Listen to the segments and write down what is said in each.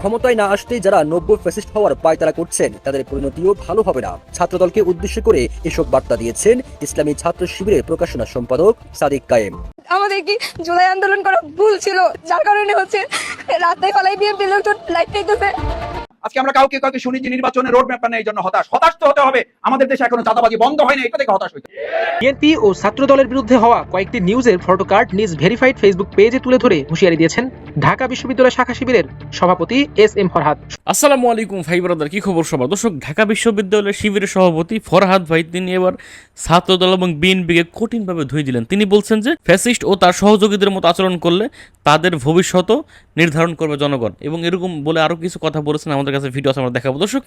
ক্ষমতায় না আসতেই যারা নব্য ফ্যাসিস্ট হওয়ার পায়তারা করছেন, তাদের পরিণতিও ভালো হবে না। ছাত্রদলকে উদ্দেশ্য করে এসব বার্তা দিয়েছেন ইসলামী ছাত্র শিবিরের প্রকাশনা সম্পাদক সাদিক কায়েম। আমাদের কি জুলাই আন্দোলন করা ভুল ছিল? যার কারণে হচ্ছে রাতে ফলাই বিএনপি লোকজন লাইট খাইতেছে আজকে আমরা কাউকে কাউকে শুনি যে নির্বাচনের রোড ম্যাপ নেই এই জন্য হতাশ। হতাশ তো হতে হবে। আমাদের দেশে এখনও চাঁদাবাজি বন্ধ হয়নি এটা থেকে হতাশ হইতে বিএনপি ও ছাত্রদলের বিরুদ্ধে হওয়া কয়েকটি নিউজের ফটোকার্ড নিজ ভেরিফাইড ফেসবুক পেজে তুলে ধরে হুঁশিয়ারি দিয়েছেন ঢাকা বিশ্ববিদ্যালয় শাখা শিবিরের সভাপতি এস এম ফরহাদ। আসসালামু আলাইকুম ভাই ব্রাদার কি খবর সবার? দর্শক ঢাকা বিশ্ববিদ্যালয়ের শিবিরের সভাপতি ফরহাদ ভাই তিনি এবার ছাত্র দল এবং বিএনপিকে কঠিনভাবে ধুয়ে দিলেন। তিনি বলছেন যে ফ্যাসিস্ট ও তার সহযোগীদের মতো আচরণ করলে তাদের ভবিষ্যতও নির্ধারণ করবে জনগণ। এবং এরকম বলে আরও কিছু কথা বলেছেন আমাদের কাছে ভিডিও আছে, আমরা দেখাবো। দর্শক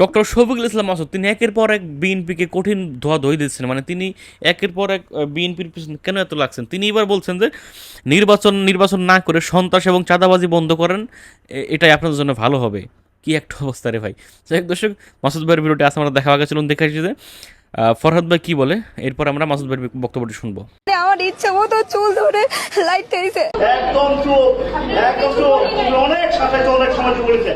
ডক্টর শফিকুল ইসলাম মাসুদ, তিনি একের পর এক বিএনপিকে কঠিন ধোয়া ধুয়ে দিচ্ছেন। মানে তিনি একের পর এক বিএনপির পিছনে কেন এত লাগছেন? তিনি এবার বলছেন যে, নির্বাচন নির্বাচন না করে সন্ত্রাস এবং চাঁদাবাজি বন্ধ করেন এটাই আপনাদের জন্য ভালো হবে। কি একটা অবস্থা রে ভাই। যাই দর্শক, মাসুদ ভাইয়ের ভিডিওটি আসলে আমরা দেখা গেছিলাম দেখে যে ফরহাদ ভাই কি বলে? এরপর আমরা মাসুদ ভাইয়ের বক্তব্যটি শুনব। আমার ইচ্ছে মতো চুল ধরে লাইট খাইছে একদম চুপ একদম চুপ অনেক সাথে অনেক সময় বলেছে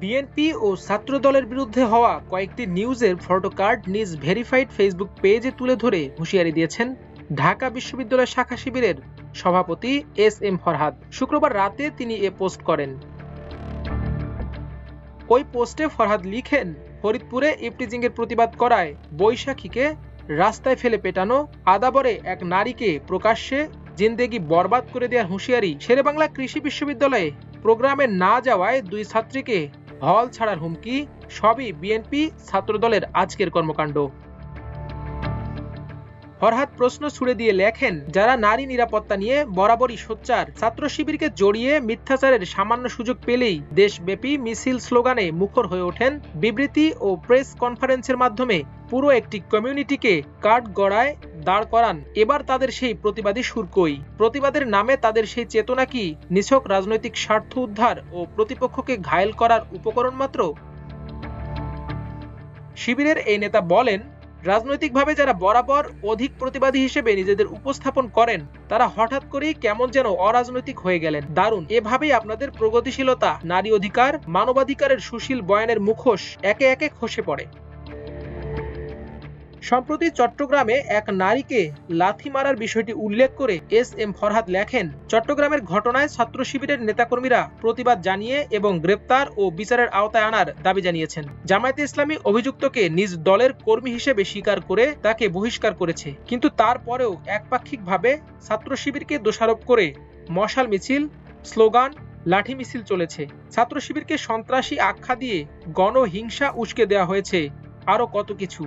বিএনপি ও ছাত্র দলের বিরুদ্ধে হওয়া কয়েকটি নিউজের ফটোকার্ড নিজ ভেরিফাইড ফেসবুক পেজে তুলে ধরে হুঁশিয়ারি দিয়েছেন ঢাকা বিশ্ববিদ্যালয় শাখা শিবিরের সভাপতি এস এম ফরহাদ। শুক্রবার রাতে তিনি এ পোস্ট করেন। ওই পোস্টে ফরহাদ লিখেন ফরিদপুরে ইফটিজিংয়ের প্রতিবাদ করায় বৈশাখীকে রাস্তায় ফেলে পেটানো আদাবরে এক নারীকে প্রকাশ্যে জিন্দেগি বরবাদ করে দেওয়ার হুঁশিয়ারি শেরেবাংলা কৃষি বিশ্ববিদ্যালয়ে প্রোগ্রামে না যাওয়ায় দুই ছাত্রীকে হল ছাড়ার হুমকি, সবই বিএনপি ছাত্রদলের আজকের কর্মকাণ্ড। ফরহাদ প্রশ্ন ছুড়ে দিয়ে লেখেন, যারা নারী নিরাপত্তা নিয়ে বরাবরই সোচ্চার, ছাত্র শিবিরকে জড়িয়ে মিথ্যাচারের সামান্য সুযোগ পেলেই দেশব্যাপী মিছিল স্লোগানে মুখর হয়ে ওঠেন বিবৃতি ও প্রেস কনফারেন্সের মাধ্যমে পুরো একটি কমিউনিটিকে কাঠ গড়ায় দাঁড় করান। এবার তাদের সেই প্রতিবাদী সুর কই প্রতিবাদের নামে তাদের সেই চেতনা কি? নিছক রাজনৈতিক স্বার্থ উদ্ধার ও প্রতিপক্ষকে ঘায়েল করার উপকরণ মাত্র? শিবিরের এই নেতা বলেন রাজনৈতিকভাবে যারা বরাবর অধিক প্রতিবাদী হিসেবে নিজেদের উপস্থাপন করেন, তারা হঠাৎ করেই কেমন যেন অরাজনৈতিক হয়ে গেলেন। দারুণ। এভাবেই আপনাদের প্রগতিশীলতা, নারী অধিকার, মানবাধিকারের সুশীল বয়ানের মুখোশ একে একে খসে পড়ে। সম্প্রতি চট্টগ্রামে এক নারীকে লাথি মারার বিষয়টি উল্লেখ করে এস এম ফরহাদ লেখেন, চট্টগ্রামের ঘটনায় ছাত্র শিবিরের নেতাকর্মীরা প্রতিবাদ জানিয়ে এবং গ্রেপ্তার ও বিচারের আওতায় আনার দাবি জানিয়েছেন। জামায়াতে ইসলামী অভিযুক্তকে নিজ দলের কর্মী হিসেবে স্বীকার করে তাকে বহিষ্কার করেছে। কিন্তু তারপরেও একপাক্ষিকভাবে ছাত্র শিবিরকে দোষারোপ করে মশাল মিছিল, স্লোগান, লাঠি মিছিল চলেছে। ছাত্র শিবিরকে সন্ত্রাসী আখ্যা দিয়ে গণহিংসা উস্কে দেওয়া হয়েছে আরও কত কিছু।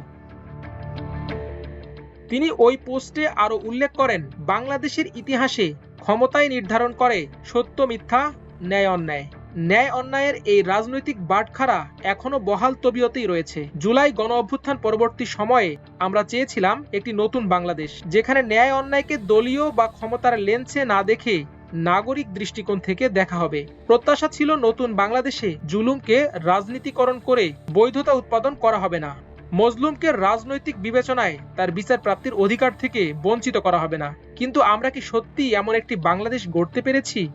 তিনি ওই পোস্টে আরও উল্লেখ করেন, বাংলাদেশের ইতিহাসে ক্ষমতায় নির্ধারণ করে সত্য, মিথ্যা, ন্যায়, অন্যায়। ন্যায়, অন্যায়ের এই রাজনৈতিক বাটখারা এখনও বহাল তবিয়তেই রয়েছে। জুলাই গণ অভ্যুত্থান পরবর্তী সময়ে আমরা চেয়েছিলাম একটি নতুন বাংলাদেশ, যেখানে ন্যায়, অন্যায়কে দলীয় বা ক্ষমতার লেন্সে না দেখে নাগরিক দৃষ্টিকোণ থেকে দেখা হবে। প্রত্যাশা ছিল নতুন বাংলাদেশে জুলুমকে রাজনীতিকরণ করে বৈধতা উৎপাদন করা হবে না। মজলুমকে রাজনৈতিক বিবেচনায় তার বিচার প্রাপ্তির অধিকার থেকে বঞ্চিত করা হবে না। কিন্তু আমরা কি সত্যি এমন একটি বাংলাদেশ গড়তে পেরেছি?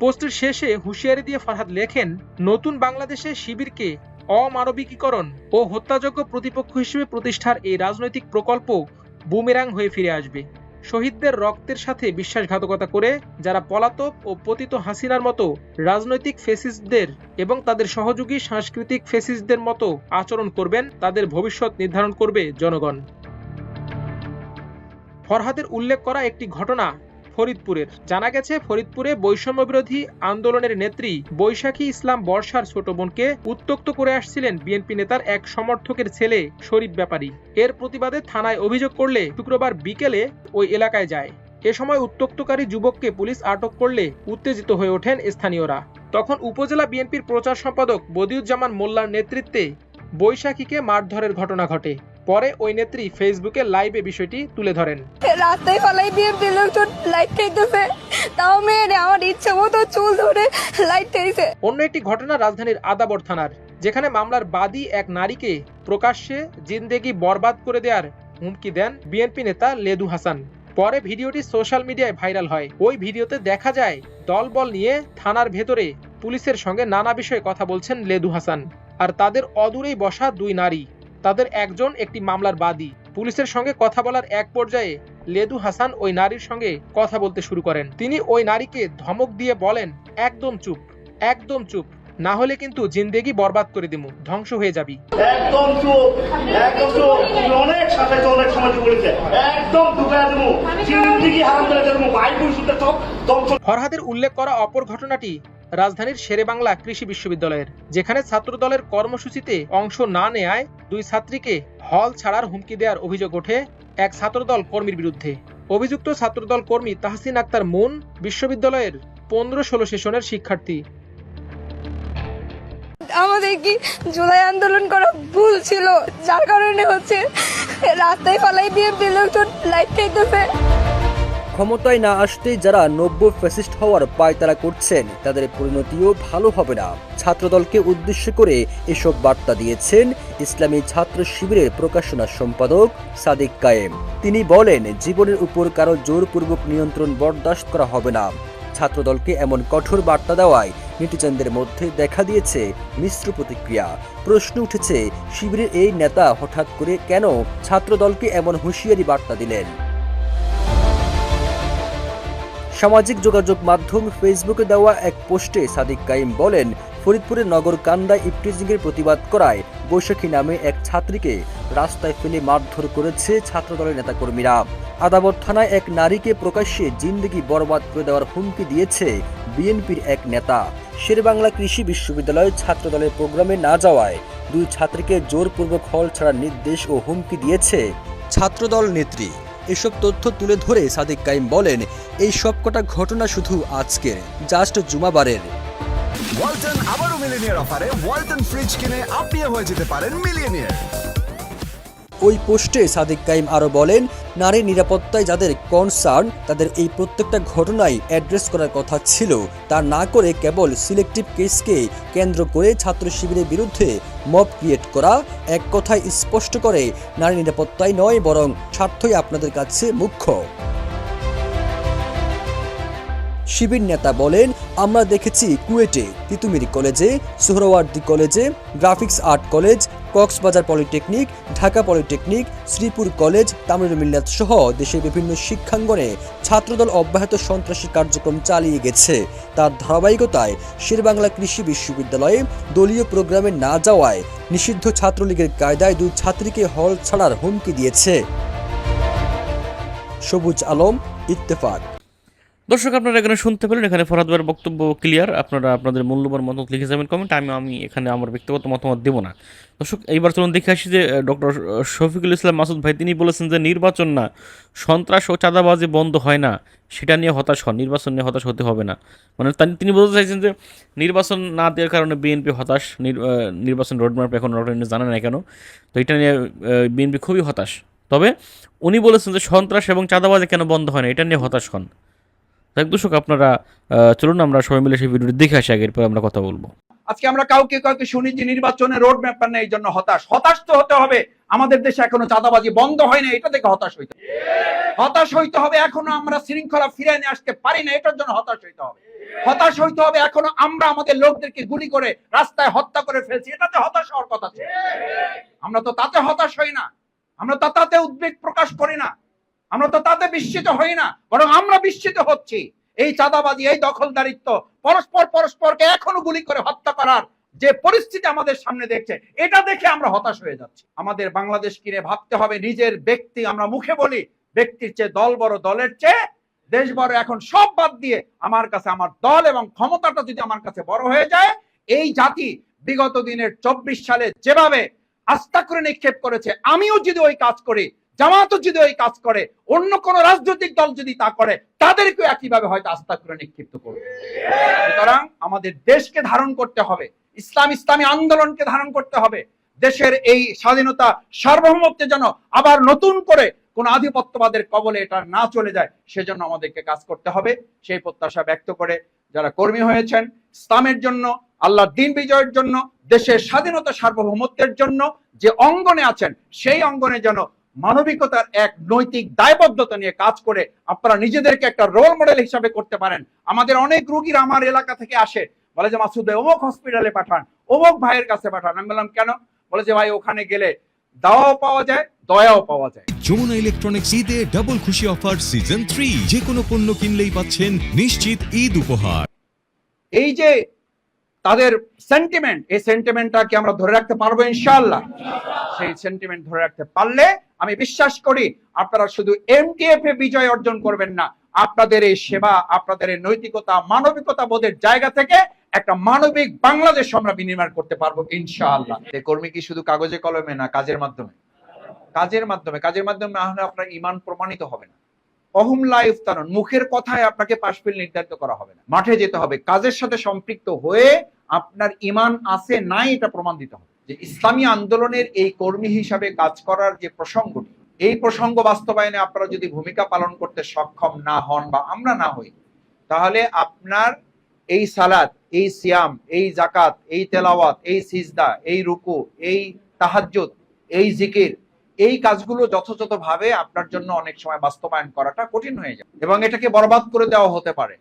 পোস্টের শেষে হুঁশিয়ারি দিয়ে ফারহাদ লেখেন, নতুন বাংলাদেশে শিবিরকে অমানবিকীকরণ ও হত্যাযোগ্য প্রতিপক্ষ হিসেবে প্রতিষ্ঠার এই রাজনৈতিক প্রকল্প বুমেরাং হয়ে ফিরে আসবে। শহীদদের রক্তের সাথে বিশ্বাসঘাতকতা করে, যারা পলাতক ও পতিত হাসিনার মতো রাজনৈতিক ফেসিস্টদের এবং তাদের সহযোগী সাংস্কৃতিক ফেসিস্টদের মতো আচরণ করবেন, তাদের ভবিষ্যৎ নির্ধারণ করবে জনগণ। ফরহাদের উল্লেখ করা একটি ঘটনা ফরিদপুরের। জানা গেছে, ফরিদপুরে বৈষম্য বিরোধী আন্দোলনের নেত্রী বৈশাখী ইসলাম বর্ষার ছোট বোনকে উত্তক্ত করে আসছিলেন বিএনপি নেতার এক সমর্থকের ছেলে শরীফ ব্যাপারী। এর প্রতিবাদে থানায় অভিযোগ করলে শুক্রবার বিকেলে ওই এলাকায় যায়। এ সময় উত্তক্তকারী যুবককে পুলিশ আটক করলে উত্তেজিত হয়ে ওঠেন স্থানীয়রা। তখন উপজেলা বিএনপির প্রচার সম্পাদক বদিউজ্জামান মোল্লার নেতৃত্বে বৈশাখীকে মারধরের ঘটনা ঘটে। পরে ওই নেত্রী ফেসবুকে লাইভে বিষয়টি তুলে ধরেন। রাস্তায় ফলাই বিএনপি লোকজন লাইট খাইতেছে তাও মেয়েরে আমার ইচ্ছে মতো চুল ধরে লাইট খাইছে অন্য একটি ঘটনা রাজধানীর আদাবর থানার যেখানে মামলার বাদী এক নারীকে প্রকাশ্যে জিন্দেগি বরবাদ করে দেওয়ার হুমকি দেন বিএনপি নেতা লেদু হাসান। পরে ভিডিওটি সোশ্যাল মিডিয়ায় ভাইরাল হয়। ওই ভিডিওতে দেখা যায় দলবল নিয়ে থানার ভেতরে পুলিশের সঙ্গে নানা বিষয়ে কথা বলছেন লেদু হাসান। আর তাদের অদূরেই বসা দুই নারী। তাদের একজন একটি মামলার বাদী। পুলিশের সঙ্গে কথা বলার এক পর্যায়ে লেদু হাসান ওই নারীর সঙ্গে কথা বলতে শুরু করেন। তিনি ওই নারীকে ধমক দিয়ে বলেন একদম চুপ একদম চুপ না হলে কিন্তু জিন্দেগি বরবাদ করে দিমু ধ্বংস হয়ে যাবি। একদম চুপ একদম চুপ। অনেক সাথে অনেক সময় বলেছে। একদম দেবো জিন্দিগি হারাম করে দেবো ভাই সব ফরহাদের উল্লেখ করা অপর ঘটনাটি রাজধানীর শেরেবাংলা কৃষি বিশ্ববিদ্যালয়ের, যেখানে ছাত্রদলের কর্মসূচিতে অংশ না নেয়ায় দুই ছাত্রীকে হল ছাড়ার হুমকি দেওয়ার অভিযোগ ওঠে এক ছাত্রদল কর্মীর বিরুদ্ধে। অভিযুক্ত ছাত্রদল কর্মী তাহসিন আক্তার মুন বিশ্ববিদ্যালয়ের পনেরো ষোলো সেশনের শিক্ষার্থী। আমাদের কি জুলাই আন্দোলন করা ভুল ছিল? যার কারণে হচ্ছে রাস্তায় ফালাই দিয়ে লাইট ক্ষমতায় না আসতেই যারা নব্য ফ্যাসিস্ট হওয়ার পায়তারা করছেন, তাদের পরিণতিও ভালো হবে না। ছাত্রদলকে উদ্দেশ্য করে এসব বার্তা দিয়েছেন ইসলামী ছাত্র শিবিরের প্রকাশনা সম্পাদক সাদিক কায়েম। তিনি বলেন, জীবনের উপর কারও জোরপূর্বক নিয়ন্ত্রণ বরদাস্ত করা হবে না। ছাত্রদলকে এমন কঠোর বার্তা দেওয়ায় নেটিজনদের মধ্যে দেখা দিয়েছে মিশ্র প্রতিক্রিয়া। প্রশ্ন উঠেছে, শিবিরের এই নেতা হঠাৎ করে কেন ছাত্রদলকে এমন হুঁশিয়ারি বার্তা দিলেন? সামাজিক যোগাযোগ মাধ্যম ফেসবুকে দেওয়া এক পোস্টে সাদিক কাইম বলেন ফরিদপুরের নগর কান্দা ইফটিজিংয়ের প্রতিবাদ করায় বৈশাখী নামে এক ছাত্রীকে রাস্তায় ফেলে মারধর করেছে ছাত্রদলের নেতাকর্মীরা। আদাবর থানায় এক নারীকে প্রকাশ্যে জিন্দগি বরবাদ করে দেওয়ার হুমকি দিয়েছে বিএনপির এক নেতা। শেরবাংলা কৃষি বিশ্ববিদ্যালয় ছাত্রদলের প্রোগ্রামে না যাওয়ায় দুই ছাত্রীকে জোরপূর্বক হল ছাড়ার নির্দেশ ও হুমকি দিয়েছে। ছাত্রদল নেত্রী এসব তথ্য তুলে ধরে সাদিক কাইম বলেন, এই সবকটা ঘটনা শুধু আজকের, জাস্ট জুমাবারের। ওয়ালটন আবারও মিলিনিয়ার অফারে ওয়ালটন ফ্রিজ কিনে আপনিও হয়ে যেতে পারেন মিলিয়নিয়ার। ওই পোস্টে সাদিক কাইম আরও বলেন, নারী নিরাপত্তায় যাদের কনসার্ন তাদের এই প্রত্যেকটা ঘটনাই অ্যাড্রেস করার কথা ছিল। তা না করে কেবল সিলেক্টিভ কেসকে কেন্দ্র করে ছাত্র শিবিরের বিরুদ্ধে মব ক্রিয়েট করা এক কথায় স্পষ্ট করে, নারী নিরাপত্তায় নয় বরং স্বার্থই আপনাদের কাছে মুখ্য। শিবির নেতা বলেন, আমরা দেখেছি কুয়েটে, তিতুমিরি কলেজে, সোহরাওয়ার্দী কলেজে, graphics art college Cox's Bazar polytechnic, Dhaka polytechnic, Sreepur college Tamirul Millat সহ দেশের বিভিন্ন শিক্ষাঙ্গনে ছাত্রদল অব্যাহত সন্ত্রাসী কার্যক্রম চালিয়ে গেছে। তার ধারাবাহিকতায় শেরবাংলা কৃষি বিশ্ববিদ্যালয়ে দলীয় প্রোগ্রামে না যাওয়ায় নিষিদ্ধ ছাত্রলীগের কায়দায় দুই ছাত্রীকে হল ছাড়ার হুমকি দিয়েছে। সবুজ আলম, ইত্তেফাক। দর্শক, আপনারা এখানে শুনতে পেলেন, এখানে ফরহাদ ভাইয়ের বক্তব্য ক্লিয়ার আপনারা আপনাদের মূল্যবান মতামত লিখে যাবেন কমেন্ট আমি আমি এখানে আমার ব্যক্তিগত মতামত দেবো না। দর্শক, এইবার চলুন দেখে আসি যে ডক্টর শফিকুল ইসলাম মাসুদ ভাই, তিনি বলেছেন যে, নির্বাচন না, সন্ত্রাস ও চাঁদাবাজি বন্ধ হয় না, সেটা নিয়ে হতাশ হন, নির্বাচন নিয়ে হতাশ হতে হবে না। মানে তিনি বলতে চাইছেন যে, নির্বাচন না দেওয়ার কারণে বিএনপি হতাশ নির্বাচন রোডম্যাপ এখন রটানি জানে না কেন, তো এটা নিয়ে বিএনপি খুবই হতাশ। তবে উনি বলেছেন যে, সন্ত্রাস এবং চাঁদাবাজি কেন বন্ধ হয় না, এটা নিয়ে হতাশ হন। দেখ দর্শক, আপনারা চলুন আমরা সবাই মিলে সেই ভিডিওটি দেখে আসি আগে এরপর আমরা কথা বলব। আজকে আমরা কাউকে কাউকে শুনি যে নির্বাচনের রোড ম্যাপ নেই, এই জন্য হতাশ। হতাশ তো হতে হবে। আমাদের দেশে এখনও চাঁদাবাজি বন্ধ হয় না এটা থেকে হতাশ হইতে। হতাশ হইতে হবে, এখনও আমরা শৃঙ্খলা ফিরে নিয়ে আসতে পারি না, এটার জন্য হতাশ হইতে হবে। হতাশ হইতে হবে, এখনও আমরা আমাদের লোকদেরকে গুলি করে রাস্তায় হত্যা করে ফেলছি, এটাতে হতাশ হওয়ার কথা আমরা তো তাতে হতাশ হই না। আমরা তো তাতে উদ্বেগ প্রকাশ করি না। আমরা তো তাতে বিস্মিত হই না, বরং আমরা বিস্মিত হচ্ছি। এই চাঁদাবাজি, এই দখলদারিত্ব পরস্পর পরস্পরকে এখনও গুলি করে হত্যা করার যে পরিস্থিতি আমাদের সামনে দেখছে, এটা দেখে আমরা হতাশ হয়ে যাচ্ছি। আমাদের বাংলাদেশ কিনে ভাবতে হবে, নিজের ব্যক্তি আমরা মুখে বলি, ব্যক্তির চেয়ে দল বড় দলের চেয়ে দেশ বড়। এখন সব বাদ দিয়ে আমার কাছে আমার দল এবং ক্ষমতাটা যদি আমার কাছে বড় হয়ে যায়, এই জাতি বিগত দিনের চব্বিশ সালে যেভাবে আস্থা করে নিক্ষেপ করেছে, আমিও যদি ওই কাজ করি জামাতও যদি ওই কাজ করে, অন্য কোন রাজনৈতিক দল যদি তা করে তাদেরকেও একইভাবে হয়তো আস্থা করে নিক্ষিপ্ত করবে। সুতরাং আমাদের দেশকে ধারণ করতে হবে, ইসলাম ইসলামী আন্দোলনকে ধারণ করতে হবে, দেশের এই স্বাধীনতা সার্বভৌমত্বের যেন আবার নতুন করে কোন আধিপত্যবাদের কবলে এটা না চলে যায়, সেজন্য আমাদেরকে কাজ করতে হবে। সেই প্রত্যাশা ব্যক্ত করে যারা কর্মী হয়েছেন, ইসলামের জন্য আল্লাহ দিন বিজয়ের জন্য, দেশের স্বাধীনতা সার্বভৌমত্বের জন্য যে অঙ্গনে আছেন, সেই অঙ্গনে যেন মানবিকতার এক নৈতিক দায়বদ্ধতা নিয়ে কাজ করে আপনারা নিজেদেরকে একটা রোল মডেল হিসাবে করতে পারেন। আমাদের অনেক রুগীরা আমার এলাকা থেকে আসে। বলে যে মাসুদ ভাই অমুক হসপিটালে পাঠান অমুক ভাইয়ের কাছে পাঠান। আমি বললাম কেন? বলে যে ভাই ওখানে গেলে দাওয়াও পাওয়া যায় দয়াও পাওয়া যায়। যমুনা ইলেকট্রনিক্স ঈদে ডাবল খুশি অফার সিজন থ্রি যে কোনো পণ্য কিনলেই পাচ্ছেন নিশ্চিত ঈদ উপহার। এই যে তাদের সেন্টিমেন্ট এই সেন্টিমেন্টটাকে আমরা ধরে রাখতে পারব ইনশাআল্লাহ। সেই সেন্টিমেন্ট ধরে রাখতে পারলে আমি বিশ্বাস করি আপনারা শুধু এমটিএফ এ বিজয় অর্জন করবেন না, আপনাদের এই সেবা, আপনাদের এই নৈতিকতা, মানবিকতা বোধের জায়গা থেকে একটা মানবিক বাংলাদেশ আমরা বিনির্মাণ করতে পারব ইনশাআল্লাহ। কর্মী কি শুধু কাগজে কলমে না, কাজের মাধ্যমে? কাজের মাধ্যমে কাজের মাধ্যমে না হলে আপনার ইমান প্রমাণিত হবে না। অহম লাইফ তারণ মুখের কথায় আপনাকে পাশফিল নির্ধারিত করা হবে না। মাঠে যেতে হবে, কাজের সাথে সম্পৃক্ত হয়ে আপনার ইমান আছে, নাই, এটা প্রমাণ দিতে হবে। যে ইসলামী আন্দোলনের এই কর্মী হিসাবে কাজ করার যে প্রসঙ্গটি, এই প্রসঙ্গ বাস্তবায়নে আপনারা যদি ভূমিকা পালন করতে সক্ষম না হন বা আমরা না হই, তাহলে আপনার এই সালাদ এই সিয়াম, এই জাকাত এই তেলাওয়াত, এই সিজদা, এই রুকু, এই তাহাজ্জুদ, এই জিকির, এই কাজগুলো যথাযথভাবে আপনার জন্য অনেক সময় বাস্তবায়ন করাটা কঠিন হয়ে যায় এবং এটাকে বরবাদ করে দেওয়া হতে পারে।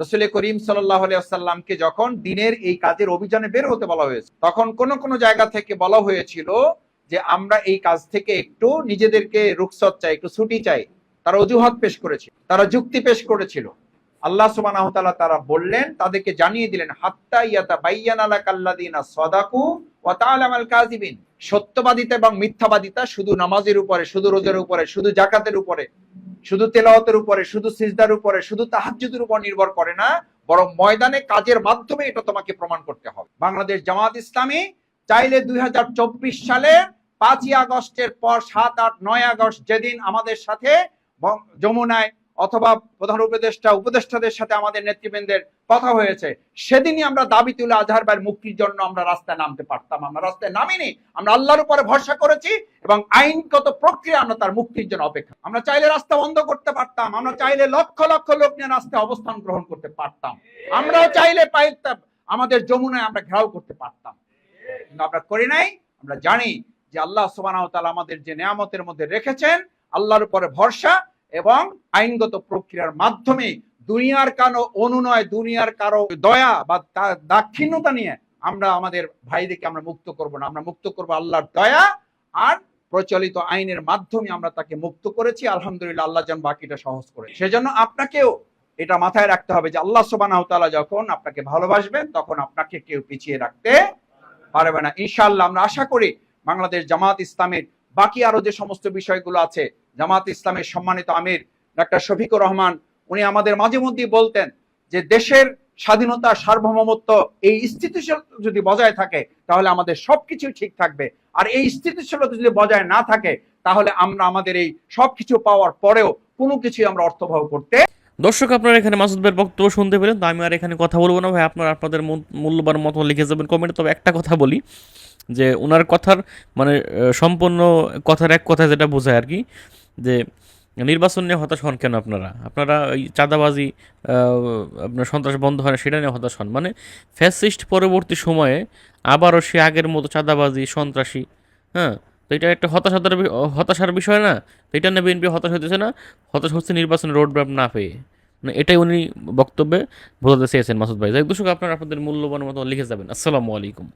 রসুল করিম সাল্লাহ আসাল্লামকে যখন দিনের এই কাজের অভিযানে বের হতে বলা হয়েছে, তখন কোন কোন জায়গা থেকে বলা হয়েছিল যে আমরা এই কাজ থেকে একটু নিজেদেরকে রুখসত চাই, একটু ছুটি চাই। তারা অজুহাত পেশ করেছিল, তারা যুক্তি পেশ করেছিল। আল্লাহ তাআলা তারা বললেন, তাদেরকে জানিয়ে দিলেন, হাত্তা ইয়াতা বাইয়ানা লাকাল্লাযিনা সাদাকু ওয়া তাআলামাল সত্যবাদিতা এবং মিথ্যাবাদিতা শুধু নামাজের উপরে, শুধু রোজার উপরে, শুধু জাকাতের উপরে। শুধু তেলাওয়াতের উপরে, শুধু সিজদার উপরে, শুধু তাহাজ্জুদের উপর নির্ভর করে না, বরং ময়দানে কাজের মাধ্যমে এটা তোমাকে প্রমাণ করতে হবে। বাংলাদেশ জামাত ইসলামী চাইলে দুই হাজার চব্বিশ সালে পাঁচই আগস্টের পর সাত আট নয় আগস্ট যেদিন আমাদের সাথে যমুনায় অথবা প্রধান উপদেষ্টা, উপদেষ্টাদের সাথে আমাদের নেতৃবৃন্দের কথা হয়েছে, সেদিনই আমরা দাবি তুলে আজহার ভাইয়ের মুক্তির জন্য আমরা রাস্তায় নামতে পারতাম। আমরা রাস্তায় নামিনি, আমরা আল্লাহর উপরে ভরসা করেছি এবং আইনগত প্রক্রিয়া আমরা তার মুক্তির জন্য অপেক্ষা। আমরা চাইলে রাস্তা বন্ধ করতে পারতাম, আমরা চাইলে লক্ষ লক্ষ লোক নিয়ে রাস্তায় অবস্থান গ্রহণ করতে পারতাম। আমরাও চাইলে পাইতাম, আমাদের যমুনায় আমরা ঘেরাও করতে পারতাম। কিন্তু আমরা করি নাই, আমরা জানি যে আল্লাহ তাআলা আমাদের যে নিয়ামতের মধ্যে রেখেছেন, আল্লাহর উপরে ভরসা এবং আইনগত প্রক্রিয়ার মাধ্যমে দুনিয়ার কারও অনুনয়, দুনিয়ার কারও দয়া বা দাক্ষিণ্যতা নিয়ে আমরা আমাদের ভাইদেরকে আমরা মুক্ত করব না। আমরা মুক্ত করব আল্লাহর দয়া আর প্রচলিত আইনের মাধ্যমে আমরা তাকে মুক্ত করেছি। আলহামদুলিল্লাহ আল্লাহ যেন বাকিটা সহজ করে। সেজন্য আপনাকেও এটা মাথায় রাখতে হবে যে আল্লাহ সুবহানাহু ওয়া তাআলা যখন আপনাকে ভালোবাসবেন, তখন আপনাকে কেউ পিছিয়ে রাখতে পারবে না। ইনশাআল্লাহ আমরা আশা করি বাংলাদেশ জামাত ইসলামের বাকি আরও যে সমস্ত বিষয়গুলো আছে জামাত ইসলামের সম্মানিত আমির ডাক্তার শফিকুর রহমান, উনি আমাদের মাঝে মধ্যেই বলতেন যে দেশের স্বাধীনতা, সার্বভৌমত্ব এই স্থিতিশীলতা যদি বজায় থাকে, তাহলে আমাদের সবকিছু ঠিক থাকবে। আর এই স্থিতিশীলতা যদি বজায় না থাকে, তাহলে আমরা আমাদের এই সবকিছু পাওয়ার পরেও কোনো কিছুই আমরা অর্থবহ করতে দর্শক, আপনারা এখানে মাসুদ ভাইয়ের বক্তব্য শুনতে পেলেন, তো আমি আর এখানে কথা বলব না ভাই। আপনারা আপনাদের মূল্যবান মতো লিখে যাবেন কমেন্টে তবে একটা কথা বলি, যে ওনার কথার মানে সম্পূর্ণ কথার এক কথা যেটা বোঝায় আর কি যে নির্বাচন নিয়ে হতাশ হন কেন আপনারা? আপনারা ওই চাঁদাবাজি আপনার সন্ত্রাস বন্ধ হয় না, সেটা নিয়ে হতাশ হন। মানে ফ্যাসিস্ট পরবর্তী সময়ে আবারও সে আগের মতো চাঁদাবাজি, সন্ত্রাসী হ্যাঁ? তো এটা একটা হতাশার হতাশার বিষয় না? তো এটা নিয়ে বিএনপি হতাশ হতেছে না? হতাশ হচ্ছে নির্বাচনের রোড ম্যাপ না পেয়ে। মানে এটাই উনি বক্তব্যে বোঝাতে চেয়েছেন মাসুদ ভাই। যাই দর্শক, আপনারা আপনাদের মূল্যবান মতো লিখে যাবেন। আসসালামু আলাইকুম।